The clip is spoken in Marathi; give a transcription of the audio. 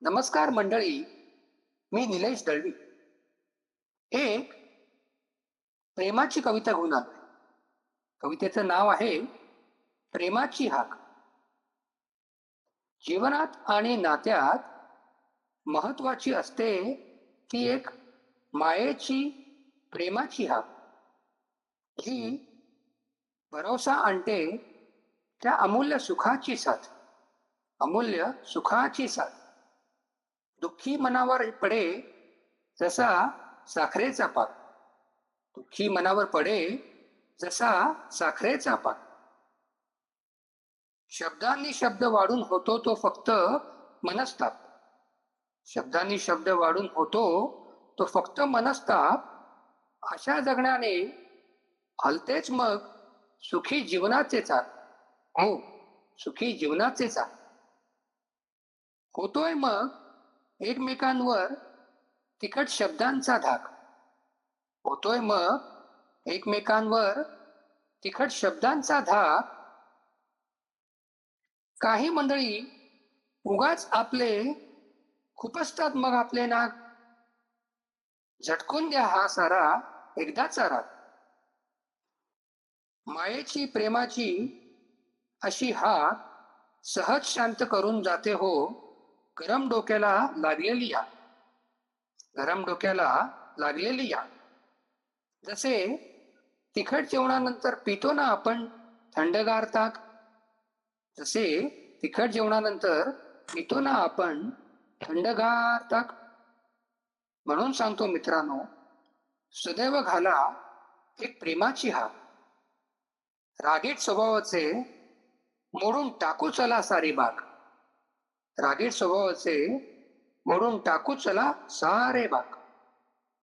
नमस्कार मंडळी मी निलेश दळवी. एक प्रेमाची कविता घेऊन आलोय. कवितेचं नाव आहे प्रेमाची हाक. जीवनात आणि नात्यात महत्वाची असते ती एक मायेची प्रेमाची हाक. ही भरोसा आणते त्या अमूल्य सुखाची साथ. अमूल्य सुखाची साथ. दुःखी मनावर पडे जसा साखरेचा पाक. दुःखी मनावर पडे जसा साखरेचा पाक. शब्दांनी शब्द वाढून होतो तो फक्त मनस्ताप. शब्दांनी शब्द वाढून होतो तो फक्त मनस्ताप. अशा जगण्याने हलतेच मग सुखी जीवनाचे चाल. हो सुखी जीवनाचे चाल. होतोय मग एकमेकांवर तिखट शब्दांचा धाक. होतोय मग एकमेकांवर तिखट शब्दांचा धाक. काही मंडळी उगाच आपले खुपसतात मग आपले नाक. झटकून द्या हा सारा एकदाचा राग मायेची प्रेमाची अशी हाक सहज शांत करून जाते हो. गरम डोक्याला लागलेली या. गरम डोक्याला लागलेली या. जसे तिखट जेवणानंतर पितो ना आपण थंडगार ताक जसे तिखट जेवणानंतर पितो ना आपण थंडगार ताक. म्हणून सांगतो मित्रांनो सदैव घाला एक प्रेमाची हा रागीट स्वभावाचे मोडून टाकू चला सारी बाग. रागीट स्वभावाचे म्हणून टाकू चला सारे बाग.